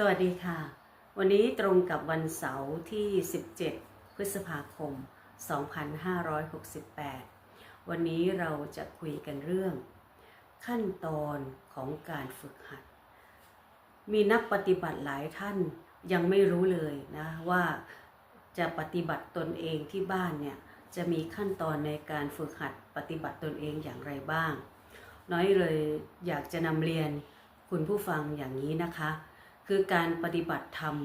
สวัสดีค่ะ วันนี้ตรงกับวันเสาร์ที่ 17 พฤษภาคม 2568 วันนี้เราจะคุยกันเรื่อง ขั้นตอนของการฝึกหัด มีนักปฏิบัติหลายท่านยังไม่รู้เลยนะว่าจะปฏิบัติตนเองที่บ้านเนี่ยจะมีขั้นตอนในการฝึกหัดปฏิบัติตนเองอย่างไรบ้าง น้อยเลยอยากจะนำเรียนคุณผู้ฟังอย่างนี้นะคะ คือการปฏิบัติธรรม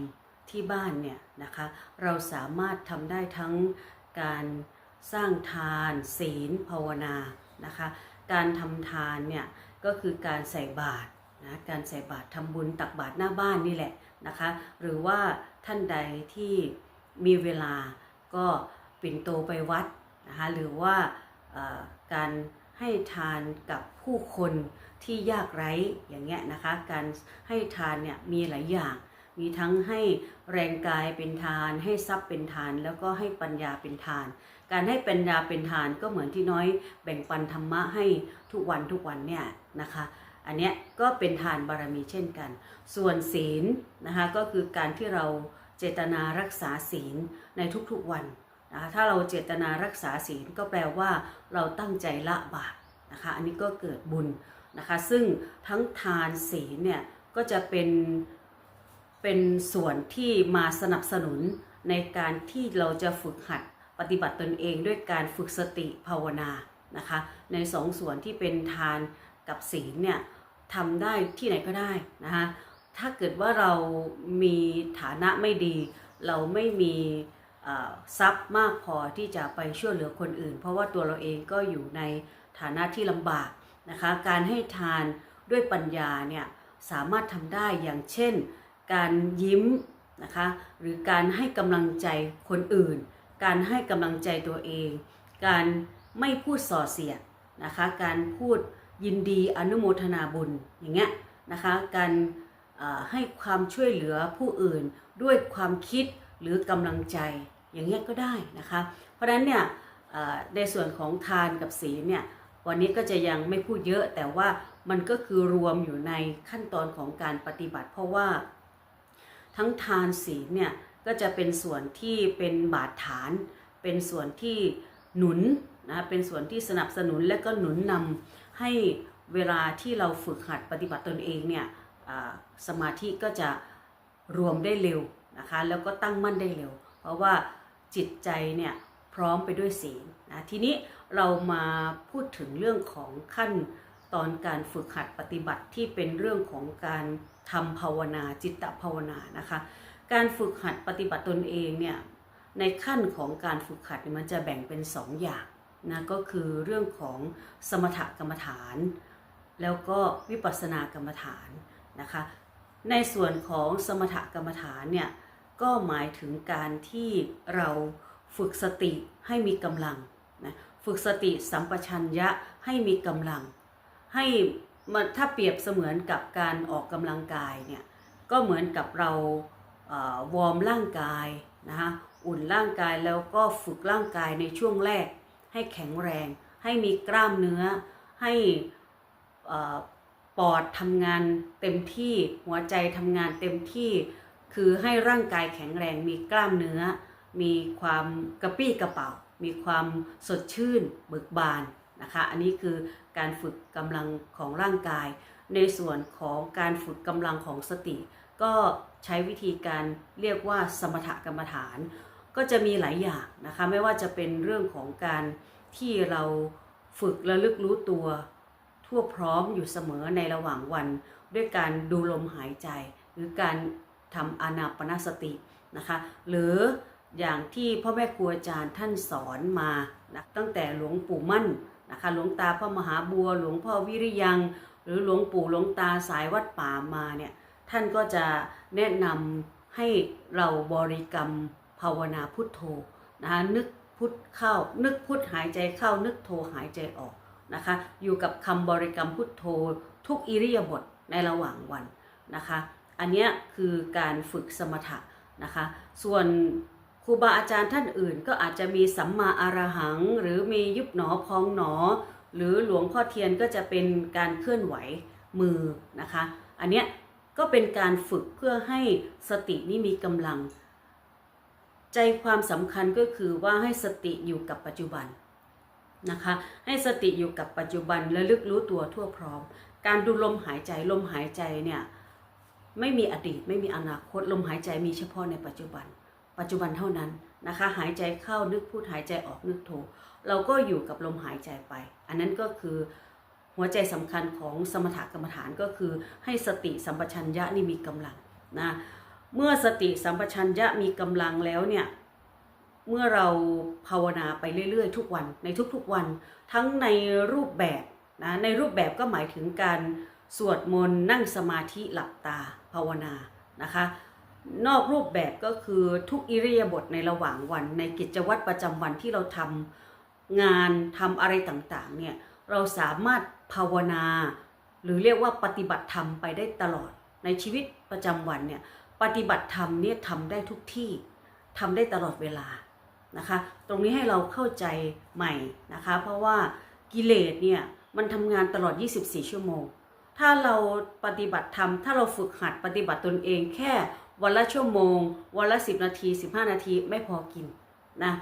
ที่บ้านเนี่ยนะคะเราสามารถทำได้ทั้งการสร้างทาน ศีลภาวนานะคะการทำทานเนี่ยก็คือการใส่บาตรนะการใส่บาตรทำบุญตักบาตรหน้าบ้านนี่แหละนะคะหรือว่าท่านใดที่มีเวลาก็ปิ่นโตไปวัดนะคะหรือว่าการ ให้ทานกับผู้คนที่ยากไร้อย่างเงี้ยนะคะ การให้ทานเนี่ยมีหลายอย่าง มีทั้งให้แรงกายเป็นทาน ให้ทรัพย์เป็นทาน แล้วก็ให้ปัญญาเป็นทาน การให้ปัญญาเป็นทานก็เหมือนที่น้อยแบ่งปันธรรมะให้ทุกวันทุกวันเนี่ยนะคะอันเนี้ยก็เป็นทานบารมีเช่นกัน ส่วนศีลนะคะก็คือการที่เราเจตนารักษาศีลในทุกๆวัน นะคะถ้าเราเจตนารักษาศีลก็แปลว่าเราตั้งใจละบาปนะคะอันนี้ก็เกิดบุญนะคะซึ่งทั้งทานศีลเนี่ยก็จะเป็นเป็นส่วนที่มาสนับสนุนในการที่เราจะฝึกหัดปฏิบัติตนเองด้วยการฝึกสติภาวนานะคะในสองส่วนที่เป็นทานกับศีลเนี่ยทำได้ที่ไหนก็ได้นะคะถ้าเกิดว่าเรามีฐานะไม่ดี เราไม่มี ทรัพย์มากพอที่จะไปช่วยเหลือคนอื่น เพราะว่าตัวเราเองก็อยู่ในฐานะที่ลำบากนะคะ การให้ทานด้วยปัญญาเนี่ยสามารถทำได้อย่างเช่น การยิ้มนะคะหรือการให้กำลังใจคนอื่น การให้กำลังใจตัวเอง การไม่พูดส่อเสียดนะคะการพูดยินดีอนุโมทนาบุญอย่างเงี้ยนะคะการให้ความช่วยเหลือผู้อื่นด้วยความคิดหรือกำลังใจ อย่างเงี้ยก็ได้นะคะ เพราะฉะนั้นเนี่ยในส่วนของทานกับศีลเนี่ยวันนี้ก็จะยังไม่พูดเยอะแต่ว่ามันก็คือรวมอยู่ในขั้นตอนของการปฏิบัติ เพราะว่าทั้งทานศีลเนี่ยก็จะเป็นส่วนที่เป็นบาดฐาน เป็นส่วนที่หนุนนะเป็นส่วนที่สนับสนุนและก็หนุนนำให้เวลาที่เราฝึกหัดปฏิบัติตนเองเนี่ยสมาธิก็จะรวมได้เร็วนะคะแล้วก็ตั้งมั่นได้เร็ว เพราะว่า จิตใจเนี่ยพร้อมไปด้วยศีลนะทีนี้เรามาพูดถึงเรื่องของขั้นตอนการฝึกหัดปฏิบัติที่เป็นเรื่องของการทำภาวนาจิตตภาวนานะคะ การฝึกหัดปฏิบัติตนเองเนี่ยในขั้นของการฝึกหัดมันจะแบ่งเป็นสองอย่างนะก็คือเรื่องของสมถกรรมฐาน แล้วก็วิปัสสนากรรมฐานนะคะ ในส่วนของสมถกรรมฐานเนี่ย ก็หมายถึงการที่เราฝึกสติให้มีกำลังนะฝึกสติสัมปชัญญะให้มีกำลัง ให้มันถ้าเปรียบเสมือนกับการออกกำลังกายเนี่ยก็เหมือนกับเราวอร์มร่างกายนะคะอุ่นร่างกายแล้วก็ฝึกร่างกายในช่วงแรก ให้แข็งแรง ให้มีกล้ามเนื้อ ให้เอ่อปอดทำงานเต็มที่หัวใจทำงานเต็มที่ คือให้ร่างกายแข็งแรงมีกล้ามเนื้อ มีความกระปี้กระเป๋า มีความสดชื่นเบิกบานนะคะ อันนี้คือการฝึกกำลังของร่างกาย ในส่วนของการฝึกกำลังของสติ ก็ใช้วิธีการเรียกว่าสมถกรรมฐาน ก็จะมีหลายอย่างนะคะไม่ว่าจะเป็นเรื่องของการที่เราฝึกระลึกรู้ตัว ทั่วพร้อมอยู่เสมอในระหว่างวัน ด้วยการดูลมหายใจ หรือการ ทำอานาปนสตินะคะ หรืออย่างที่พ่อแม่ครูอาจารย์ท่านสอนมานะตั้งแต่หลวงปู่มั่นนะคะหลวงตาพระมหาบัว หลวงพ่อวิริยัง หรือหลวงปู่หลวงตาสายวัดป่ามาเนี่ยท่านก็จะแนะนำให้เราบริกรรมภาวนาพุทโธนะคะนึกพุทเข้า นึกพุทหายใจเข้า นึกโทหายใจออกนะคะอยู่กับคำบริกรรมพุทโธทุกอิริยาบถในระหว่างวันนะคะ อันนี้คือการฝึกสมถะนะคะ ส่วนครูบาอาจารย์ท่านอื่น ก็อาจจะมีสัมมาอารหัง หรือมียุบหนอพองหนอ หรือหลวงพ่อเทียนก็จะเป็นการเคลื่อนไหวมือนะคะ อันเนี้ยก็เป็นการฝึกเพื่อให้สตินี้มีกำลัง ใจความสำคัญก็คือว่าให้สติอยู่กับปัจจุบันนะคะ ให้สติอยู่กับปัจจุบันและลึกรู้ตัวทั่วพร้อม การดูลมหายใจลมหายใจเนี่ย ไม่มีอดีต ไม่มีอนาคตลมหายใจมีเฉพาะในปัจจุบัน ปัจจุบันเท่านั้นนะคะ หายใจเข้านึกพูดหายใจออกนึกโทเราก็อยู่กับลมหายใจไป อันนั้นก็คือหัวใจสำคัญของสมถกรรมฐานก็คือให้สติสัมปชัญญะนี่มีกำลังนะเมื่อสติสัมปชัญญะมีกำลังแล้วเนี่ยเมื่อเราภาวนาไปเรื่อยๆ ทุกวันในทุกๆวัน ทั้งในรูปแบบนะในรูปแบบก็หมายถึงการ สวดมนต์นั่งสมาธิหลับตาภาวนานะคะ นอกรูปแบบก็คือทุกอิริยาบถในระหว่างวันในกิจวัตรประจำวันที่เราทำงานทำอะไรต่างๆเนี่ยเราสามารถภาวนา หรือเรียกว่าปฏิบัติธรรมไปได้ตลอดในชีวิตประจำวันเนี่ยปฏิบัติธรรมเนี่ยทำได้ทุกที่ทำได้ตลอดเวลานะคะตรงนี้ให้เราเข้าใจใหม่นะคะ เพราะว่ากิเลสเนี่ยมันทำงานตลอด 24 ชั่วโมง ถ้าเราปฏิบัติธรรมถ้าเราฝึกหัดปฏิบัติตนเองแค่วันละชั่วโมง วันละ 10 นาที 15 นาทีไม่พอกินนะ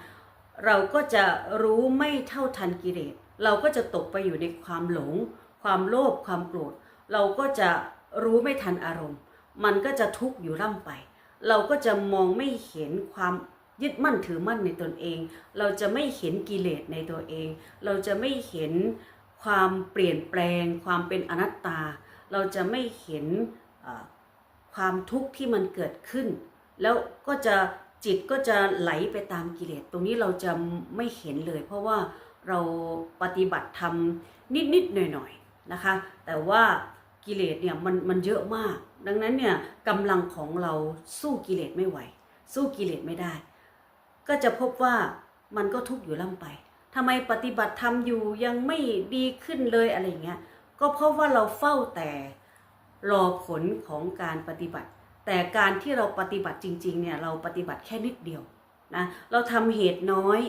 เราก็จะรู้ไม่เท่าทันกิเลสเราก็จะตกไปอยู่ในความหลง ความโลภความโกรธ เราก็จะรู้ไม่ทันอารมณ์ มันก็จะทุกข์อยู่ร่ำไป เราก็จะมองไม่เห็นความยึดมั่นถือมั่นในตนเอง เราจะไม่เห็นกิเลสในตัวเอง เราจะไม่เห็น ความเปลี่ยนแปลง ความเป็นอนัตตา เราจะไม่เห็นความทุกข์ที่มันเกิดขึ้น แล้วก็จะจิตก็จะไหลไปตามกิเลสตรงนี้เราจะไม่เห็นเลย เพราะว่าเราปฏิบัติธรรมนิดๆหน่อยๆนะคะ แต่ว่ากิเลสเนี่ยมันมันเยอะมาก ดังนั้นเนี่ยกำลังของเราสู้กิเลสไม่ไหว สู้กิเลสไม่ได้ ก็จะพบว่ามันก็ทุกข์อยู่ล่ำไป ทำไมปฏิบัติธรรมอยู่ยังไม่ดีขึ้นเลยอะไรเงี้ยก็เพราะว่าเราเฝ้าแต่รอผลของการปฏิบัติ แต่การที่เราปฏิบัติจริงๆเนี่ยเราปฏิบัติแค่นิดเดียวนะเราทำเหตุน้อย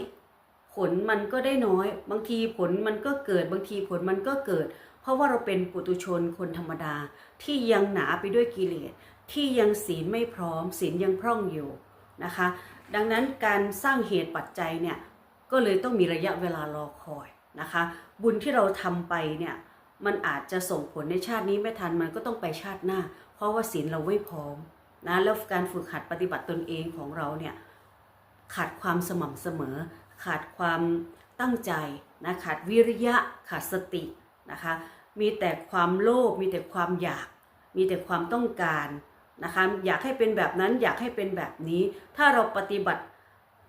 ผลมันก็ได้น้อย บางทีผลมันก็เกิดบางทีผลมันก็เกิด เพราะว่าเราเป็นปุตุชนคนธรรมดา ที่ยังหนาไปด้วยกิเลสที่ยังศีลไม่พร้อมศีลยังพร่องอยู่นะคะ ดังนั้นการสร้างเหตุปัจจัยเนี่ย ก็เลยต้องมีระยะเวลารอคอยนะคะ บุญที่เราทำไปเนี่ยมันอาจจะส่งผลในชาตินี้ไม่ทันมันก็ต้องไปชาติหน้า เพราะว่าศีลเราไม่พร้อมนะแล้วการฝึกหัดปฏิบัติตนเองของเราเนี่ยขาดความสม่ำเสมอ ขาดความตั้งใจนะขาดวิริยะขาดสตินะคะมีแต่ความโลภมีแต่ความอยาก มีแต่ความต้องการนะคะอยากให้เป็นแบบนั้นอยากให้เป็นแบบนี้ ถ้าเราปฏิบัติ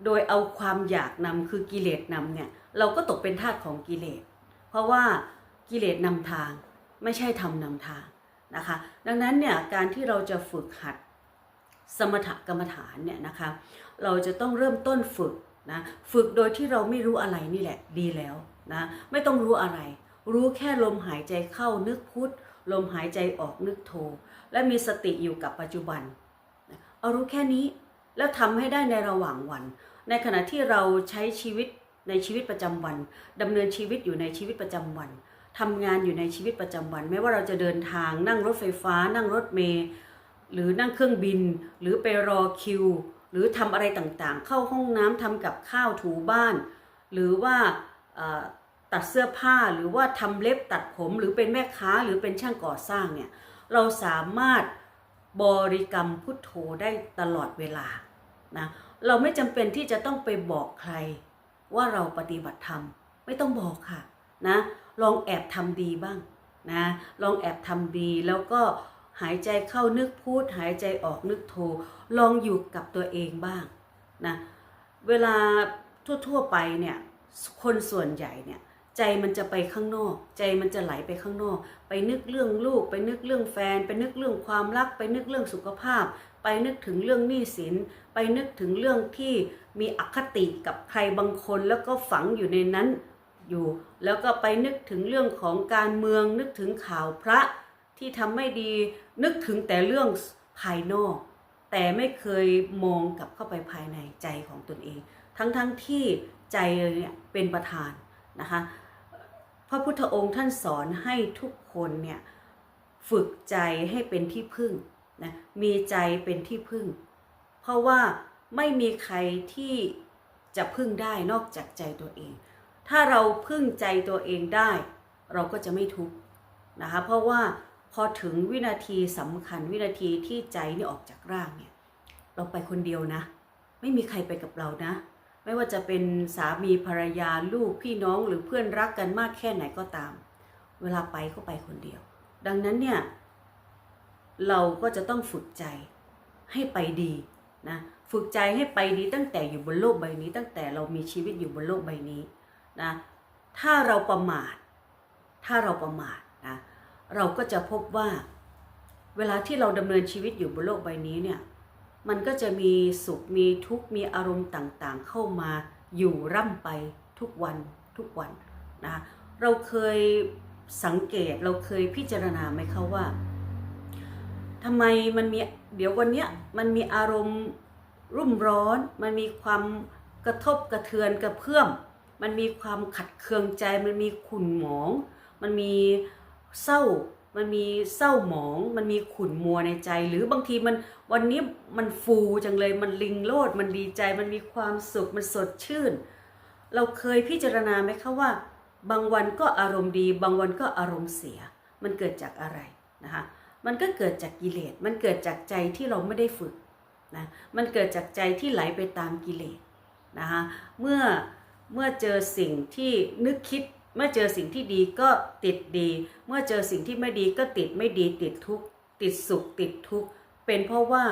โดยเอาความอยากนำคือกิเลสนำเนี่ยเราก็ตกเป็นทาสของกิเลส เพราะว่ากิเลสนำทางไม่ใช่ทำนำทางนะคะ ดังนั้นเนี่ยการที่เราจะฝึกหัดสมถกรรมฐานเนี่ยนะคะเราจะต้องเริ่มต้นฝึกนะฝึกโดยที่เราไม่รู้อะไรนี่แหละดีแล้วนะไม่ต้องรู้อะไร รู้แค่ลมหายใจเข้านึกพุทธลมหายใจออกนึกโท และมีสติอยู่กับปัจจุบันเอารู้แค่นี้ แล้วทำให้ได้ในระหว่างวัน ในขณะที่เราใช้ชีวิตในชีวิตประจำวันดำเนินชีวิตอยู่ในชีวิตประจำวันทำงานอยู่ในชีวิตประจำวัน ไม่ว่าเราจะเดินทางนั่งรถไฟฟ้า นั่งรถเมล์หรือนั่งเครื่องบิน หรือไปรอคิว หรือทำอะไรต่างๆ เข้าห้องน้ำทำกับข้าวถูบ้าน หรือว่าตัดเสื้อผ้าหรือว่าทำเล็บตัดผมหรือเป็นแม่ค้าหรือเป็นช่างก่อสร้างเนี่ยเราสามารถบริกรรมพุทโธได้ตลอดเวลา นะเราไม่จำเป็นที่จะต้องไปบอกใคร ว่าเราปฏิบัติธรรมไม่ต้องบอกค่ะนะลองแอบทำดีบ้างนะลองแอบทำดีแล้วก็หายใจเข้านึกพูด หายใจออกนึกโทลองอยู่กับตัวเองบ้างนะเวลาทั่วๆไปเนี่ยคนส่วนใหญ่เนี่ยใจมันจะไปข้างนอก ใจมันจะไหลไปข้างนอก ไปนึกเรื่องลูก ไปนึกเรื่องแฟน ไปนึกเรื่องความรัก ไปนึกเรื่องสุขภาพ ไปนึกถึงเรื่องหนี้สิน ไปนึกถึงเรื่องที่มีอคติกับใครบางคนแล้วก็ฝังอยู่ในนั้นอยู่ แล้วก็ไปนึกถึงเรื่องของการเมือง นึกถึงข่าวพระที่ทำไม่ดี นึกถึงแต่เรื่องภายนอก แต่ไม่เคยมองกลับเข้าไปภายในใจของตนเอง ทั้งๆทที่ใจเนี่ยเป็นประธานนะคะพระพุทธองค์ท่านสอนให้ทุกคนเนี่ยฝึกใจให้เป็นที่พึ่ง นะมีใจเป็นที่พึ่ง เพราะว่าไม่มีใครที่จะพึ่งได้นอกจากใจตัวเอง ถ้าเราพึ่งใจตัวเองได้ เราก็จะไม่ทุกข์นะคะเพราะว่าพอถึงวินาทีสำคัญวินาทีที่ใจนี่ออกจากร่างเนี่ยเราไปคนเดียวนะ ไม่มีใครไปกับเรานะ ไม่ว่าจะเป็นสามีภรรยาลูกพี่น้องหรือเพื่อนรักกันมากแค่ไหนก็ตาม เวลาไปก็ไปคนเดียว ดังนั้นเนี่ย เราก็จะต้องฝึกใจให้ไปดีนะฝึกใจให้ไปดีตั้งแต่อยู่บนโลกใบนี้ ตั้งแต่เรามีชีวิตอยู่บนโลกใบนี้นะถ้าเราประมาท ถ้าเราประมาทนะเราก็จะพบว่า เวลาที่เราดำเนินชีวิตอยู่บนโลกใบนี้เนี่ยมันก็จะมีสุขมีทุกข์มีอารมณ์ต่างๆ เข้ามาอยู่ร่ำไปทุกวันทุกวันนะเราเคยสังเกตเราเคยพิจารณาไหมคะว่า ทำไมมันมีเดี๋ยววันเนี้ยมันมีอารมณ์รุ่มร้อน มันมีความกระทบกระเทือนกระเพื่อม มันมีความขัดเคืองใจ มันมีขุ่นหมอง มันมีเศร้า มันมีเศร้าหมอง มันมีขุ่นมัวในใจ หรือบางทีมันวันนี้มันฟูจังเลย มันลิงโลด มันดีใจ มันมีความสุข มันสดชื่น เราเคยพิจารณาไหมคะว่า บางวันก็อารมณ์ดี บางวันก็อารมณ์เสีย มันเกิดจากอะไรนะคะ มันก็เกิดจากกิเลส มันเกิดจากใจที่เราไม่ได้ฝึกนะ มันเกิดจากใจที่ไหลไปตามกิเลสนะคะ เมื่อเมื่อเจอสิ่งที่นึกคิด เมื่อเจอสิ่งที่ดีก็ติดดี เมื่อเจอสิ่งที่ไม่ดีก็ติดไม่ดีติดทุกข์ติดสุขติดทุกข์เป็นเพราะว่า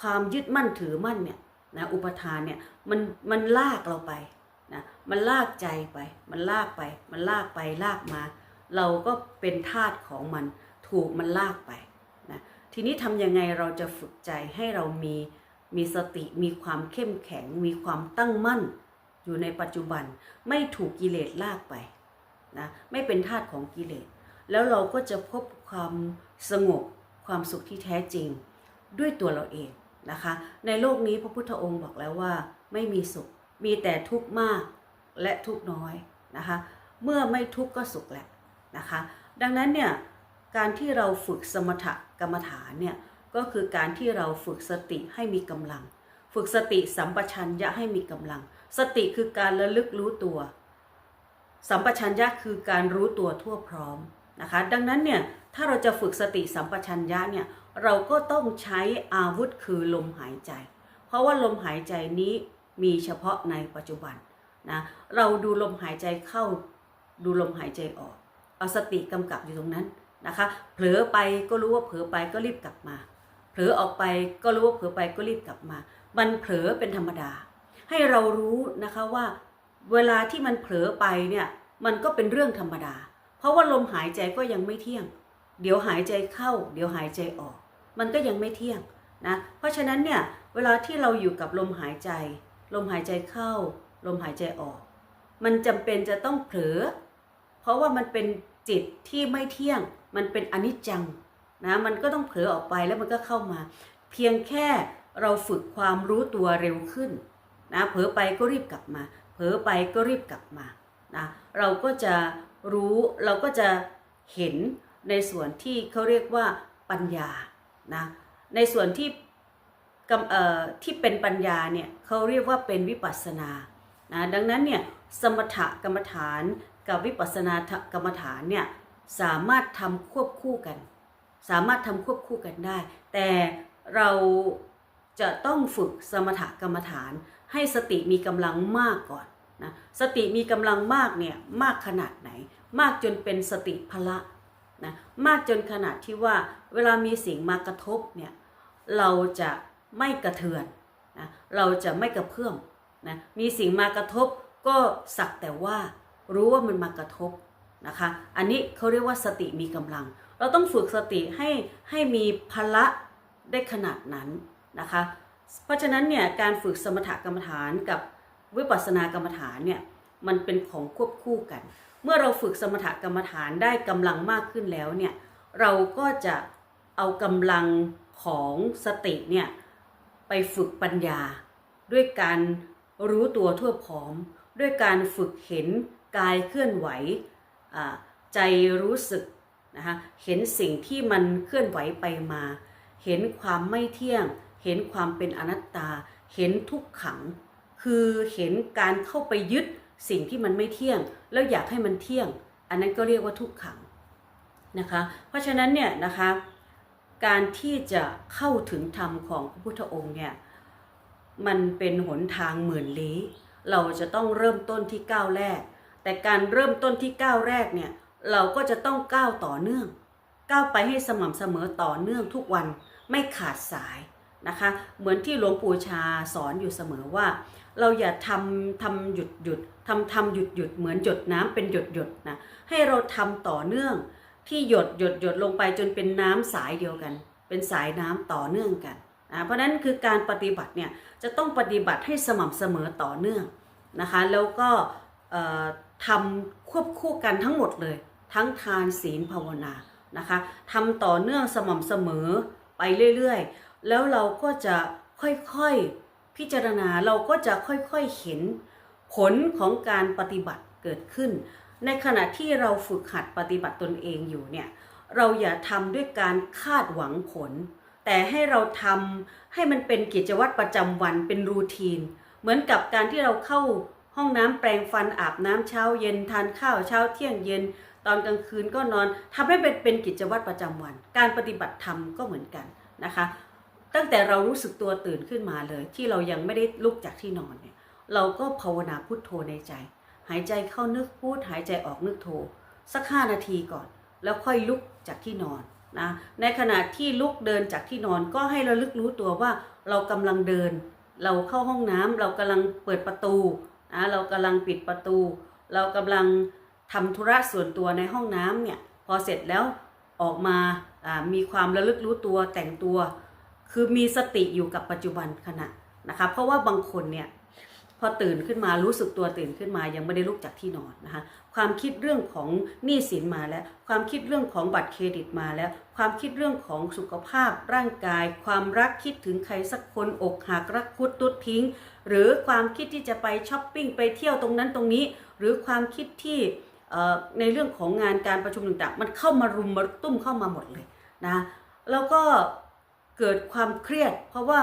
ความยึดมั่นถือมั่นเนี่ยนะอุปทานเนี่ยมันมันลากเราไปนะมันลากใจไป มันลากไป มันลากไปลากมา เราก็เป็นทาสของมันถูกมันลากไป ทีนี้ทำยังไงเราจะฝึกใจให้เรามีมีสติมีความเข้มแข็ง มีความตั้งมั่น อยู่ในปัจจุบันไม่ถูกกิเลสลากไปนะไม่เป็นทาสของกิเลส แล้วเราก็จะพบความสงบความสุขที่แท้จริง ด้วยตัวเราเองนะคะ ในโลกนี้พระพุทธองค์บอกแล้วว่า ไม่มีสุขมีแต่ทุกข์มากและทุกข์น้อยนะคะ เมื่อไม่ทุกข์ก็สุขแหละนะคะ ดังนั้นเนี่ย การที่เราฝึกสมถกรรมฐานเนี่ยก็คือการที่เราฝึกสติให้มีกำลัง ฝึกสติสัมปชัญญะให้มีกำลัง สติคือการระลึกรู้ตัว สัมปชัญญะคือการรู้ตัวทั่วพร้อมนะคะดังนั้นเนี่ยถ้าเราจะฝึกสติสัมปชัญญะเนี่ยเราก็ต้องใช้อาวุธคือลมหายใจ เพราะว่าลมหายใจนี้มีเฉพาะในปัจจุบันนะเราดูลมหายใจเข้าดูลมหายใจออก เอาสติกำกับอยู่ตรงนั้น นะคะ เผลอไปก็รู้ว่าเผลอไปก็รีบกลับมา เผลอออกไปก็รู้ว่าเผลอไปก็รีบกลับมา มันเผลอเป็นธรรมดา ให้เรารู้นะคะว่าเวลาที่มันเผลอไปเนี่ยมันก็เป็นเรื่องธรรมดา เพราะว่าลมหายใจก็ยังไม่เที่ยง เดี๋ยวหายใจเข้า เดี๋ยวหายใจออก มันก็ยังไม่เที่ยงนะเพราะฉะนั้นเนี่ยเวลาที่เราอยู่กับลมหายใจ ลมหายใจเข้า ลมหายใจออก มันจำเป็นจะต้องเผลอ เพราะว่ามันเป็นจิตที่ไม่เที่ยง มันเป็นอนิจจังนะมันก็ต้องเผลอออกไปแล้วมันก็เข้ามา เพียงแค่เราฝึกความรู้ตัวเร็วขึ้นนะเผลอไปก็รีบกลับมา เผลอไปก็รีบกลับมานะเราก็จะรู้เราก็จะเห็นในส่วนที่เขาเรียกว่าปัญญานะในส่วนที่กำเอ่อที่เป็นปัญญาเนี่ยเขาเรียกว่าเป็นวิปัสสนานะดังนั้นเนี่ยสมถกรรมฐานกับวิปัสสนากรรมฐานเนี่ย สามารถทำควบคู่กัน สามารถทำควบคู่กันได้ แต่เราจะต้องฝึกสมถกรรมฐาน ให้สติมีกำลังมากก่อนนะสติมีกำลังมากเนี่ยมากขนาดไหน มากจนเป็นสติพละนะมากจนขนาดที่ว่าเวลามีสิ่งมากระทบเนี่ยเราจะไม่กระเทือนนะเราจะไม่กระเพื่อมนะมีสิ่งมากระทบก็สักแต่ว่ารู้ว่ามันมากระทบ นะคะ อันนี้เขาเรียกว่าสติมีกำลัง เราต้องฝึกสติให้ให้มีพละได้ขนาดนั้นนะคะ เพราะฉะนั้นเนี่ยการฝึกสมถกรรมฐานกับวิปัสสนากรรมฐานเนี่ยมันเป็นของควบคู่กัน เมื่อเราฝึกสมถกรรมฐานได้กำลังมากขึ้นแล้วเนี่ยเราก็จะเอากำลังของสติเนี่ยไปฝึกปัญญา ด้วยการรู้ตัวทั่วพร้อม ด้วยการฝึกเห็นกายเคลื่อนไหว ใจรู้สึกนะคะเห็นสิ่งที่มันเคลื่อนไหวไปมา เห็นความไม่เที่ยง เห็นความเป็นอนัตตา เห็นทุกขัง คือเห็นการเข้าไปยึดสิ่งที่มันไม่เที่ยง แล้วอยากให้มันเที่ยง อันนั้นก็เรียกว่าทุกขังนะคะเพราะฉะนั้นเนี่ยนะคะการที่จะเข้าถึงธรรมของพระพุทธองค์เนี่ยมันเป็นหนทางหมื่นลี้ เราจะต้องเริ่มต้นที่ก้าวแรก แต่การเริ่มต้นที่ก้าวแรกเนี่ยเราก็จะต้องก้าวต่อเนื่องก้าวไปให้สม่ำเสมอต่อเนื่องทุกวันไม่ขาดสายนะคะ เหมือนที่หลวงปู่ชาสอนอยู่เสมอว่า เราอย่าทำทำหยุดหยุดทำทำหยุดหยุดเหมือนหยดน้ำเป็นหยดหยดนะให้เราทำต่อเนื่องที่หยดหยดหยดลงไปจนเป็นน้ำสายเดียวกัน เป็นสายน้ำต่อเนื่องกันนะเพราะฉะนั้นคือการปฏิบัติเนี่ยจะต้องปฏิบัติให้สม่ำเสมอต่อเนื่องนะคะ แล้วก็ ทำควบคู่กันทั้งหมดเลย ทั้งทานศีลภาวนานะคะทำต่อเนื่องสม่ำเสมอไปเรื่อยๆ แล้วเราก็จะค่อยๆพิจารณาเราก็จะค่อยๆเห็นผลของการปฏิบัติเกิดขึ้น ในขณะที่เราฝึกหัดปฏิบัติตนเองอยู่เนี่ยเราอย่าทำด้วยการคาดหวังผล แต่ให้เราทำให้มันเป็นกิจวัตรประจำวันเป็นรูทีน เหมือนกับการที่เราเข้า ห้องน้ำแปรงฟันอาบน้ำเช้าเย็นทานข้าวเช้าเที่ยงเย็น ตอนกลางคืนก็นอนทำให้เป็นเป็นกิจวัตรประจำวัน การปฏิบัติธรรมก็เหมือนกันนะคะ ตั้งแต่เรารู้สึกตัวตื่นขึ้นมาเลย ที่เรายังไม่ได้ลุกจากที่นอนเนี่ยเราก็ภาวนาพุทโธในใจ หายใจเข้านึกพูดหายใจออกนึกโทสักห้านาทีก่อน แล้วค่อยลุกจากที่นอนนะในขณะที่ลุกเดินจากที่นอนก็ให้ระลึกรู้ตัวว่าเรากำลังเดิน เราเข้าห้องน้ำเรากำลังเปิดประตู นะเรากำลังปิดประตู เรากำลังทำธุระส่วนตัวในห้องน้ำเนี่ยพอเสร็จแล้วออกมามีความระลึกรู้ตัวแต่งตัว คือมีสติอยู่กับปัจจุบันขณะนะคะเพราะว่าบางคนเนี่ย อตื่นขึ้นมารู้สึกตัวตื่นขึ้นมายังไม่ได้ลุกจากที่นอนนะคะความคิดเรื่องของหนี้สินมาแล้ว ความคิดเรื่องของบัตรเครดิตมาแล้ว ความคิดเรื่องของสุขภาพร่างกาย ความรักคิดถึงใครสักคนอกหักรักคุดตุดทิ้ง หรือความคิดที่จะไปช้อปปิ้งไปเที่ยวตรงนั้นตรงนี้ หรือความคิดที่ในเรื่องของงานการประชุมต่างๆ มันเข้ามารุมมาตุ้มเข้ามาหมดเลยนะแล้วก็เกิดความเครียด เพราะว่า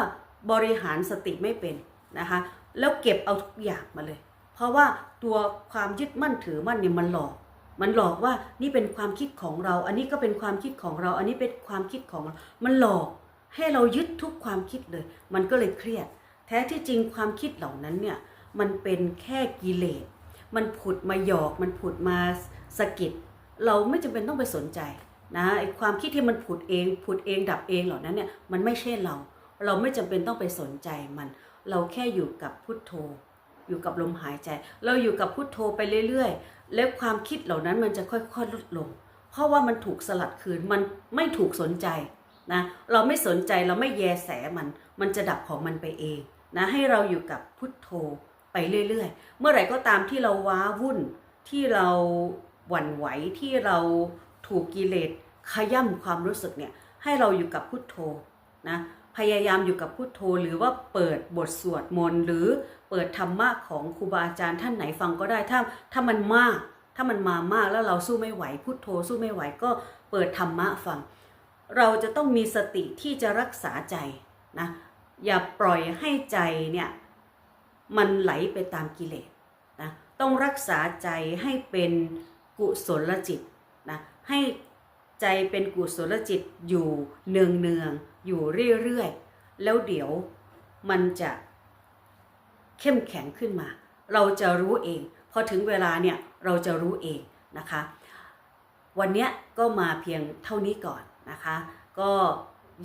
บริหารสติไม่เป็นนะคะ แล้วเก็บเอาทุกอย่างมาเลย เพราะว่าตัวความยึดมั่นถือมั่นเนี่ยมันหลอก มันหลอกว่านี่เป็นความคิดของเรา อันนี้ก็เป็นความคิดของเรา อันนี้เป็นความคิดของเรามันหลอกให้เรายึดทุกความคิดเลย มันก็เลยเครียด แท้ที่จริงความคิดเหล่านั้นเนี่ยมันเป็นแค่กิเลส มันผุดมาหยอก มันผุดมาสะกิด เราไม่จำเป็นต้องไปสนใจนะไอความคิดที่มันผุดเอง ผุดเองดับเองเหล่านั้นเนี่ยมันไม่ใช่เรา เราไม่จำเป็นต้องไปสนใจมัน เราแค่อยู่กับพุทโธ อยู่กับลมหายใจ เราอยู่กับพุทโธไปเรื่อยๆ แล้วความคิดเหล่านั้นมันจะค่อยๆลดลง เพราะว่ามันถูกสลัดคืนมันไม่ถูกสนใจนะเราไม่สนใจเราไม่แยแสมัน มันจะดับของมันไปเองนะให้เราอยู่กับพุทโธไปเรื่อยๆ เมื่อไหร่ก็ตามที่เราว้าวุ่นที่เราหวั่นไหวที่เราถูกกิเลสขย่ำความรู้สึกเนี่ยให้เราอยู่กับพุทโธนะ พยายามอยู่กับพุทโธ หรือว่าเปิดบทสวดมนต์หรือเปิดธรรมะของครูบาอาจารย์ท่านไหนฟังก็ได้ถ้าถ้ามันมาก ถ้ามันมามากแล้วเราสู้ไม่ไหวพุทโธ สู้ไม่ไหวก็เปิดธรรมะฟัง เราจะต้องมีสติที่จะรักษาใจนะอย่าปล่อยให้ใจเนี่ยมันไหลไปตามกิเลสนะต้องรักษาใจให้เป็นกุศลจิตนะให้ใจเป็นกุศลจิตอยู่เนืองเนือง อยู่เรื่อยๆ แล้วเดี๋ยวมันจะเข้มแข็งขึ้นมา เราจะรู้เอง พอถึงเวลาเนี่ยเราจะรู้เองนะคะ วันนี้ก็มาเพียงเท่านี้ก่อนนะคะ ก็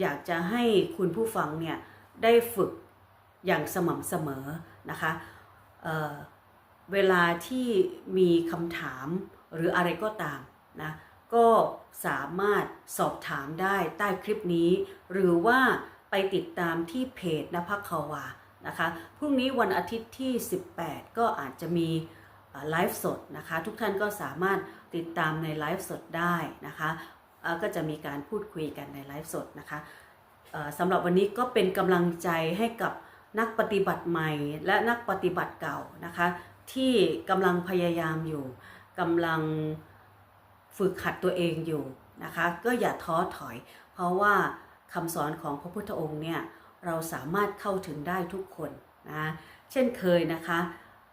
อยากจะให้คุณผู้ฟังเนี่ยได้ฝึกอย่างสม่ำเสมอนะคะเเวลาที่มีคำถามหรืออะไรก็ตามนะ ก็สามารถสอบถามได้ใต้คลิปนี้ หรือว่าไปติดตามที่เพจนภัคควานะคะพรุ่งนี้วันอาทิตย์ที่ 18 ก็อาจจะมีไลฟ์สดนะคะ ทุกท่านก็สามารถติดตามในไลฟ์สดได้นะคะก็จะมีการพูดคุยกันในไลฟ์สดนะคะสำหรับวันนี้ก็เป็นกำลังใจให้กับนักปฏิบัติใหม่และนักปฏิบัติเก่านะคะ ที่กำลังพยายามอยู่กำลัง ฝึกขัดตัวเองอยู่นะคะ ก็อย่าท้อถอย เพราะว่าคำสอนของพระพุทธองค์เนี่ยเราสามารถเข้าถึงได้ทุกคนนะเช่นเคยนะคะ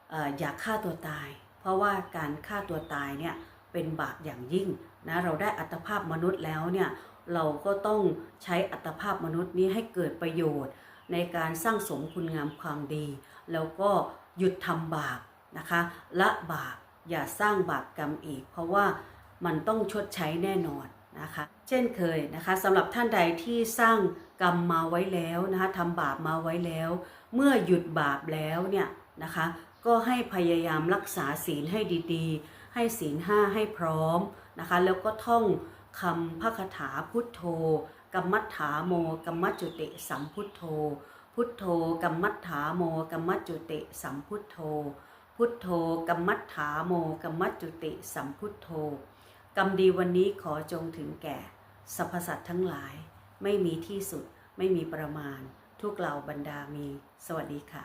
เอ่ออย่าฆ่าตัวตาย เพราะว่าการฆ่าตัวตายเนี่ยเป็นบาปอย่างยิ่งนะเราได้อัตภาพมนุษย์แล้วเนี่ยเราก็ต้องใช้อัตภาพมนุษย์นี้ให้เกิดประโยชน์ ในการสร้างสมคุณงามความดี แล้วก็หยุดทำบาปนะคะละบาปอย่าสร้างบาปกรรมอีก เพราะว่า มันต้องชดใช้แน่นอนนะคะ เช่นเคยนะคะสำหรับท่านใดที่สร้างกรรมมาไว้แล้วนะคะทำบาปมาไว้แล้ว เมื่อหยุดบาปแล้วเนี่ยนะคะก็ให้พยายามรักษาศีลให้ดีๆ ให้ศีลห้าให้พร้อมนะคะแล้วก็ท่องคำพระคาถาพุทโธกัมมัฏฐาโมกัมมัจจุติสัมพุทโธ พุทโธกัมมัฏฐาโมกัมมัจจุติสัมพุทโธ พุทโธกัมมัฏฐาโมกัมมัจจุติสัมพุทโธ กรรมดีวันนี้ขอจงถึงแก่สรรพสัตว์ทั้งหลาย ไม่มีที่สุด ไม่มีประมาณ ทุกเหล่าบรรดามี สวัสดีค่ะ